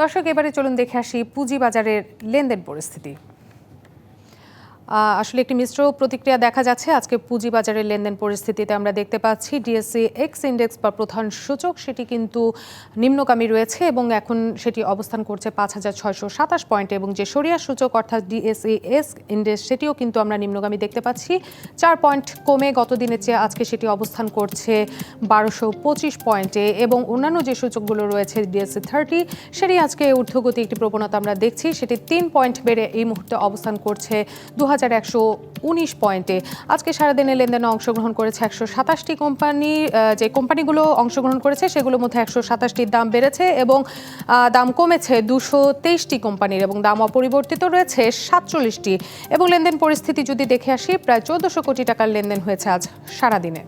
দর্শক এবারে চলুন দেখে আসি পুঁজিবাজারের লেনদেন পরিস্থিতি। আসলে একটি মিশ্র প্রতিক্রিয়া দেখা যাচ্ছে। আজকে পুঁজিবাজারের লেনদেন পরিস্থিতিতে আমরা দেখতে পাচ্ছি ডিএসসি এক্স ইন্ডেক্স বা প্রধান সূচক, সেটি কিন্তু নিম্নগামী রয়েছে এবং এখন সেটি অবস্থান করছে পাঁচ হাজার ছয়শো সাতাশ পয়েন্টে এবং যে সরিয়া সূচক অর্থাৎ ডিএসসি এস ইন্ডেক্স, সেটিও কিন্তু আমরা নিম্নগামী দেখতে পাচ্ছি। চার পয়েন্ট কমে গত দিনের চেয়ে আজকে সেটি অবস্থান করছে বারোশো পঁচিশ পয়েন্টে এবং অন্যান্য যে সূচকগুলো রয়েছে ডিএসসি থার্টি, সেটি আজকে ঊর্ধ্বগতি একটি প্রবণতা আমরা দেখছি। সেটি তিন পয়েন্ট বেড়ে এই মুহূর্তে অবস্থান করছে দু হাজার হাজার একশো উনিশ পয়েন্টে। আজকে সারাদিনে লেনদেনে অংশগ্রহণ করেছে একশো সাতাশটি কোম্পানি যে কোম্পানিগুলো অংশগ্রহণ করেছে সেগুলোর মধ্যে একশো সাতাশটির দাম বেড়েছে এবং দাম কমেছে দুশো তেইশটি কোম্পানির এবং দাম অপরিবর্তিত রয়েছে সাতচল্লিশটি। এবং লেনদেন পরিস্থিতি যদি দেখে আসি, প্রায় চোদ্দশো কোটি টাকার লেনদেন হয়েছে আজ সারাদিনে।